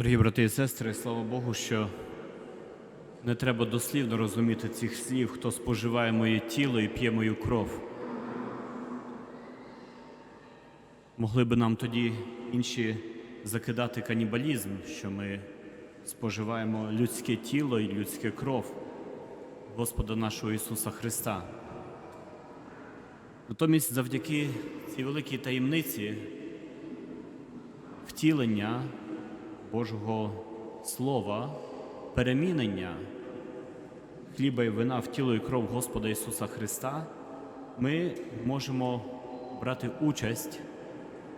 Дорогі брати і сестри, слава Богу, що не треба дослівно розуміти цих слів, хто споживає моє тіло і п'є мою кров. Могли би нам тоді інші закидати канібалізм, що ми споживаємо людське тіло і людське кров Господа нашого Ісуса Христа. Натомість, завдяки цій великій таємниці втілення Божого Слова, перемінення хліба і вина в тіло і кров Господа Ісуса Христа, ми можемо брати участь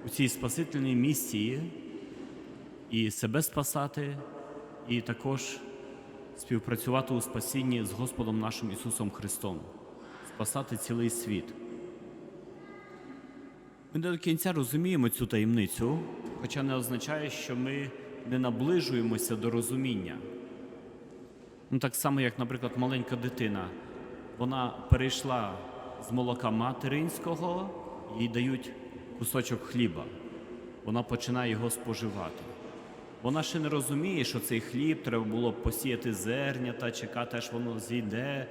у цій спасительній місії і себе спасати, і також співпрацювати у спасінні з Господом нашим Ісусом Христом, спасати цілий світ. Ми не до кінця розуміємо цю таємницю, хоча не означає, що ми не наближуємося до розуміння. Ну, так само, як, наприклад, маленька дитина, вона перейшла з молока материнського, їй дають кусочок хліба. Вона починає його споживати. Вона ще не розуміє, що цей хліб треба було посіяти зернята, чекати, аж воно зійде.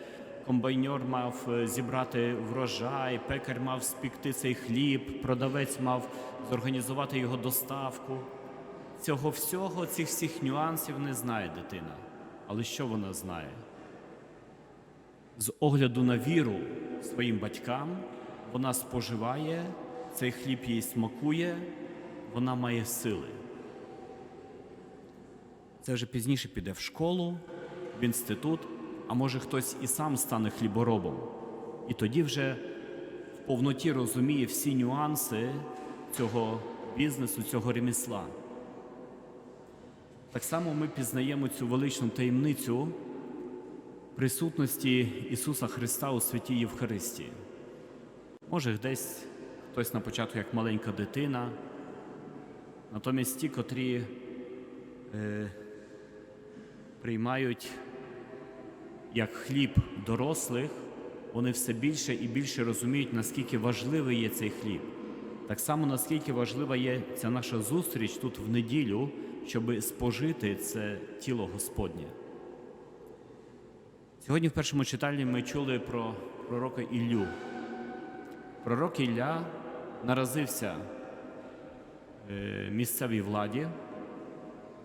Комбайнер мав е, зібрати врожай, пекар мав спікти цей хліб, продавець мав зорганізувати його доставку. Цього всього, цих всіх нюансів не знає дитина. Але що вона знає? З огляду на віру своїм батькам вона споживає, цей хліб їй смакує, вона має сили. Це вже пізніше піде в школу, в інститут, а може хтось і сам стане хліборобом. І тоді вже в повноті розуміє всі нюанси цього бізнесу, цього ремісла. Так само ми пізнаємо цю величну таємницю присутності Ісуса Христа у святій Євхаристії. Може, десь хтось на початку як маленька дитина, натомість ті, котрі е, приймають як хліб дорослих, вони все більше і більше розуміють, наскільки важливий є цей хліб. Так само, наскільки важлива є ця наша зустріч тут в неділю, щоб спожити це тіло Господнє. Сьогодні в першому читанні ми чули про пророка Іллю. Пророк Ілля наразився е, місцевій владі,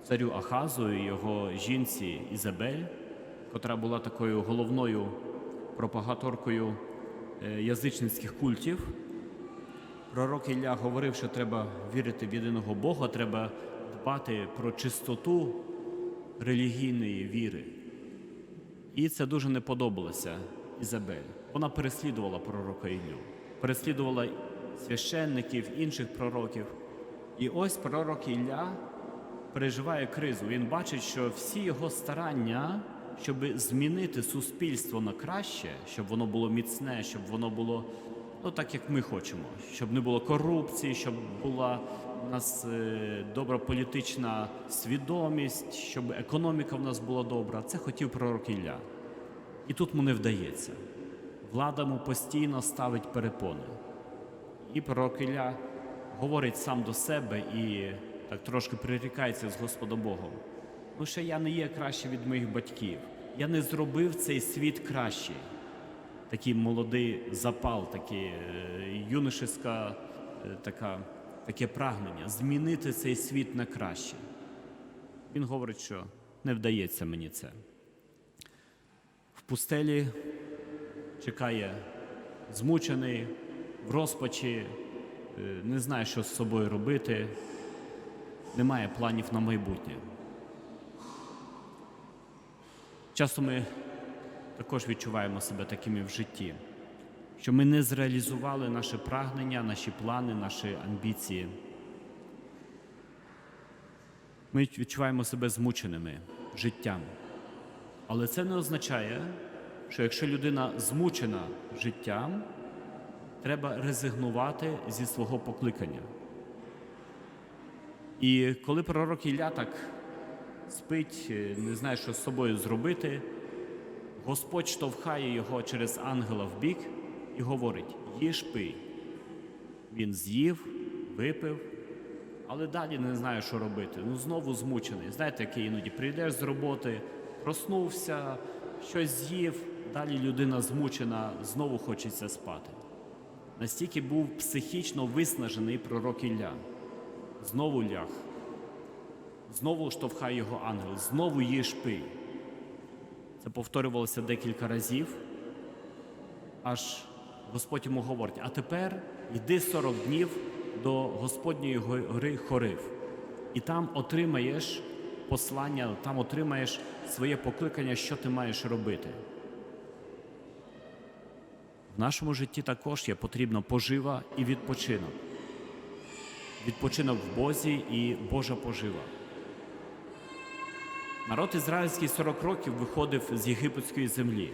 царю Ахазу і його жінці Ізабель, котра була такою головною пропагаторкою е, язичницьких культів. Пророк Ілля говорив, що треба вірити в єдиного Бога, треба дбати про чистоту релігійної віри. І це дуже не подобалося Ізабель. Вона переслідувала пророка Іллю, переслідувала священників, інших пророків. І ось пророк Ілля переживає кризу. Він бачить, що всі його старання, щоб змінити суспільство на краще, щоб воно було міцне, щоб воно було ну, так, як ми хочемо, щоб не було корупції, щоб була у нас е, добра політична свідомість, щоб економіка в нас була добра. Це хотів пророк Ілля. І тут не вдається. Влада йому постійно ставить перепони. І пророк Ілля говорить сам до себе і так трошки прирікається з Господом Богом. Ну, ще я не є краще від моїх батьків. Я не зробив цей світ кращий. Такий молодий запал, такий е, юношеська е, така, таке прагнення змінити цей світ на краще. Він говорить, що не вдається мені це. В пустелі чекає змучений, в розпачі, е, не знає, що з собою робити, немає планів на майбутнє. Часто ми також відчуваємо себе такими в житті, що ми не зреалізували наше прагнення, наші плани, наші амбіції. Ми відчуваємо себе змученими життям. Але це не означає, що якщо людина змучена життям, треба резигнувати зі свого покликання. І коли пророк Ілля так спить, е, не знає, що з собою зробити, Господь штовхає його через ангела в бік і говорить: їж пий. Він з'їв, випив, але далі не знаю, що робити. Ну знову змучений. Знаєте, який іноді прийдеш з роботи, проснувся, щось з'їв, далі людина змучена, знову хочеться спати. Настільки був психічно виснажений пророк Ілля. Знову ляг. Знову штовхає його ангел, знову їж пий. Це повторювалося декілька разів, аж Господь йому говорить: а тепер йди 40 днів до Господньої гори Хорив, і там отримаєш послання, там отримаєш своє покликання, що ти маєш робити. В нашому житті також є потрібна пожива і відпочинок. Відпочинок в Бозі і Божа пожива. Народ ізраїльський 40 років виходив з єгипетської землі.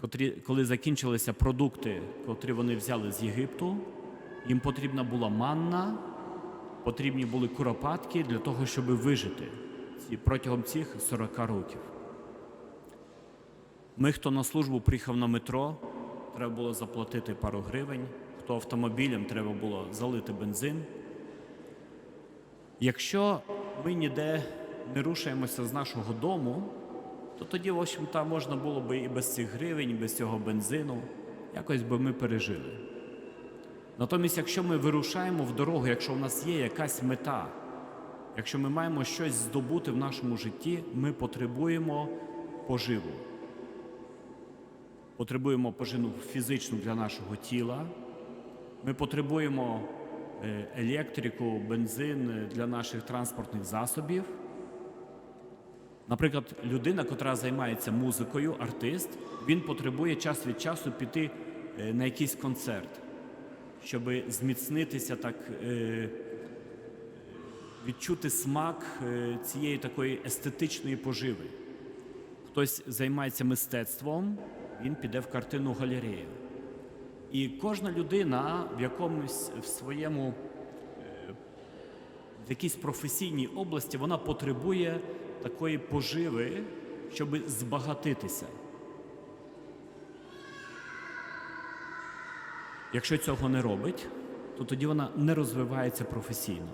Котрі, коли закінчилися продукти, котрі вони взяли з Єгипту, їм потрібна була манна, потрібні були куропатки для того, щоб вижити протягом цих 40 років. Ми, хто на службу приїхав на метро, треба було заплатити пару гривень, хто автомобілем треба було залити бензин. Якщо ми ніде не рушаємося з нашого дому, то тоді, в общем-то, можна було би і без цих гривень, і без цього бензину, якось би ми пережили. Натомість, якщо ми вирушаємо в дорогу, якщо в нас є якась мета, якщо ми маємо щось здобути в нашому житті, ми потребуємо поживу. Потребуємо поживу фізичну для нашого тіла, ми потребуємо е, електрику, бензин е, для наших транспортних засобів. Наприклад, людина, яка займається музикою, артист, він потребує час від часу піти е, на якийсь концерт, щоб зміцнитися так, е, відчути смак е, цієї такої естетичної поживи. Хтось займається мистецтвом, він піде в картинну галерею. І кожна людина в якомусь в своєму в якійсь професійній області вона потребує такої поживи, щоб збагатитися. Якщо цього не робить, то тоді вона не розвивається професійно.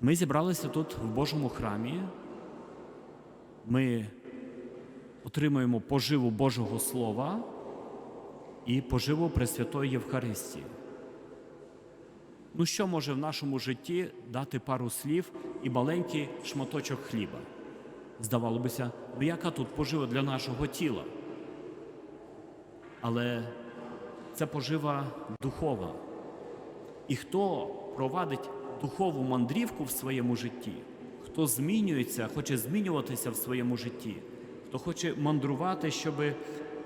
Ми зібралися тут в Божому храмі. Ми отримуємо поживу Божого Слова і поживу Пресвятої Євхаристії. Ну що може в нашому житті дати пару слів і маленький шматочок хліба? Здавало бися, ну яка тут пожива для нашого тіла? Але це пожива духова. І хто провадить духову мандрівку в своєму житті, хто змінюється, хоче змінюватися в своєму житті, хто хоче мандрувати, щоб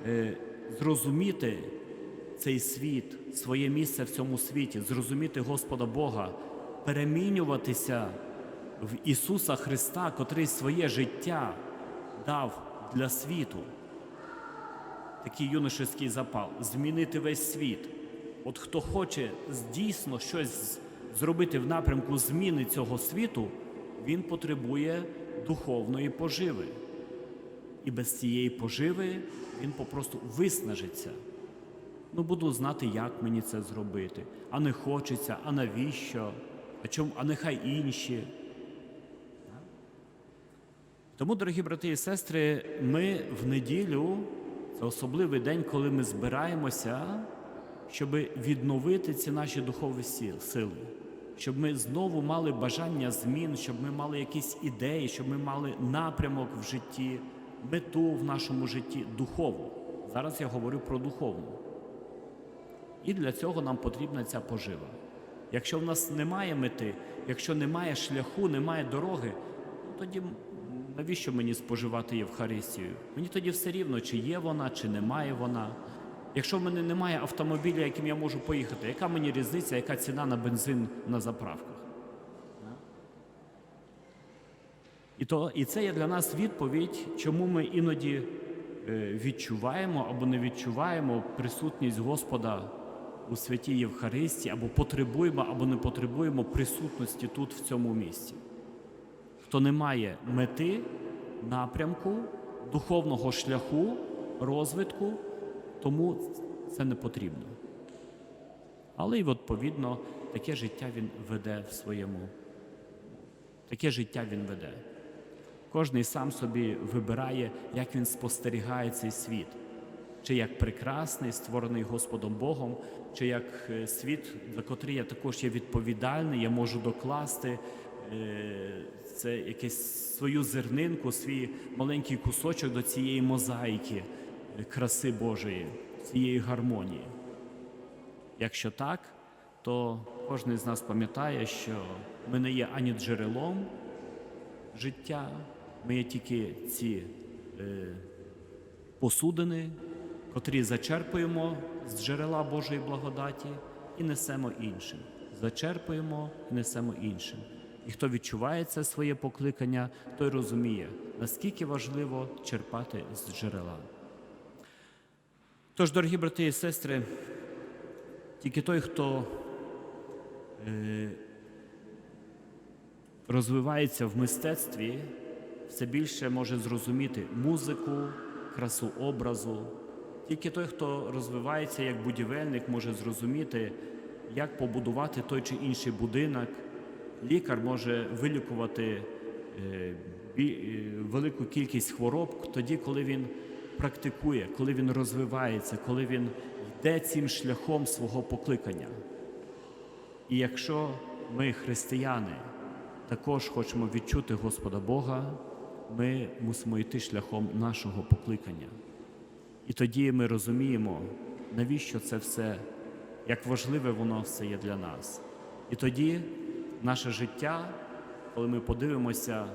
е, зрозуміти цей світ, своє місце в цьому світі, зрозуміти Господа Бога, перемінюватися в Ісуса Христа, котрий своє життя дав для світу. Такий юношеський запал змінити весь світ. От хто хоче дійсно щось зробити в напрямку зміни цього світу, він потребує духовної поживи. І без цієї поживи він попросту виснажиться. Ну, буду знати, як мені це зробити. А не хочеться, а навіщо? А чому, а нехай інші. Тому, дорогі брати і сестри, ми в неділю це особливий день, коли ми збираємося, щоб відновити ці наші духові сили, щоб ми знову мали бажання змін, щоб ми мали якісь ідеї, щоб ми мали напрямок в житті, мету в нашому житті духову. Зараз я говорю про духовну. І для цього нам потрібна ця пожива. Якщо в нас немає мети, якщо немає шляху, немає дороги, ну тоді навіщо мені споживати Євхаристію? Мені тоді все рівно, чи є вона, чи немає вона. Якщо в мене немає автомобіля, яким я можу поїхати, яка мені різниця, яка ціна на бензин на заправках? І, то, і це є для нас відповідь, чому ми іноді е, відчуваємо або не відчуваємо присутність Господа у святій Євхаристії, або потребуємо, або не потребуємо присутності тут, в цьому місці. Хто не має мети, напрямку, духовного шляху, розвитку, тому це не потрібно. Але й відповідно таке життя він веде в своєму. Таке життя він веде. Кожний сам собі вибирає, як він спостерігає цей світ, чи як прекрасний, створений Господом Богом, чи як е, світ, за котрий я також є відповідальний, я можу докласти е, це якесь свою зернинку, свій маленький кусочок до цієї мозаїки е, краси Божої, цієї гармонії. Якщо так, то кожен з нас пам'ятає, що ми не є ані джерелом життя, ми є тільки ці е, посудини, котрі зачерпуємо з джерела Божої благодаті і несемо іншим. Зачерпуємо і несемо іншим. І хто відчуває це своє покликання, той розуміє, наскільки важливо черпати з джерела. Тож, дорогі брати і сестри, тільки той, хто е, розвивається в мистецтві, все більше може зрозуміти музику, красу образу. Тільки той, хто розвивається як будівельник, може зрозуміти, як побудувати той чи інший будинок. Лікар може вилікувати е, е, велику кількість хвороб тоді, коли він практикує, коли він розвивається, коли він йде цим шляхом свого покликання. І якщо ми, християни, також хочемо відчути Господа Бога, ми мусимо йти шляхом нашого покликання. І тоді ми розуміємо, навіщо це все, як важливе воно все є для нас. І тоді наше життя, коли ми подивимося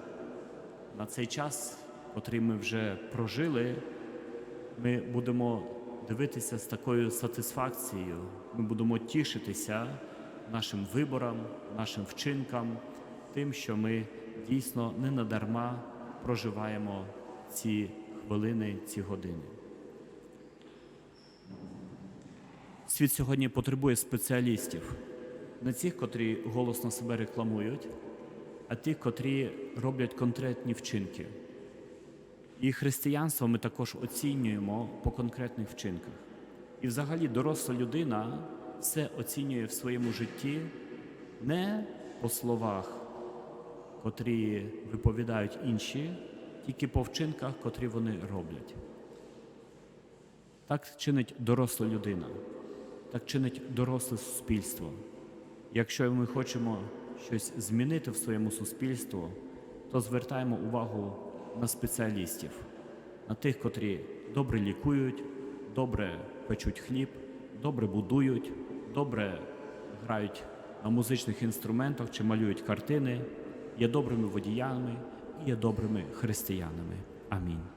на цей час, котрий ми вже прожили, ми будемо дивитися з такою сатисфакцією. Ми будемо тішитися нашим виборам, нашим вчинкам, тим, що ми дійсно не надарма проживаємо ці хвилини, ці години. Світ сьогодні потребує спеціалістів, не цих, котрі голосно себе рекламують, а тих, котрі роблять конкретні вчинки. І християнство ми також оцінюємо по конкретних вчинках. І взагалі доросла людина все оцінює в своєму житті не по словах, котрі виповідають інші, тільки по вчинках, котрі вони роблять. Так чинить доросла людина, так чинить доросле суспільство. Якщо ми хочемо щось змінити в своєму суспільстві, то звертаємо увагу на спеціалістів, на тих, котрі добре лікують, добре печуть хліб, добре будують, добре грають на музичних інструментах чи малюють картини, є добрими водіями і є добрими християнами. Амінь.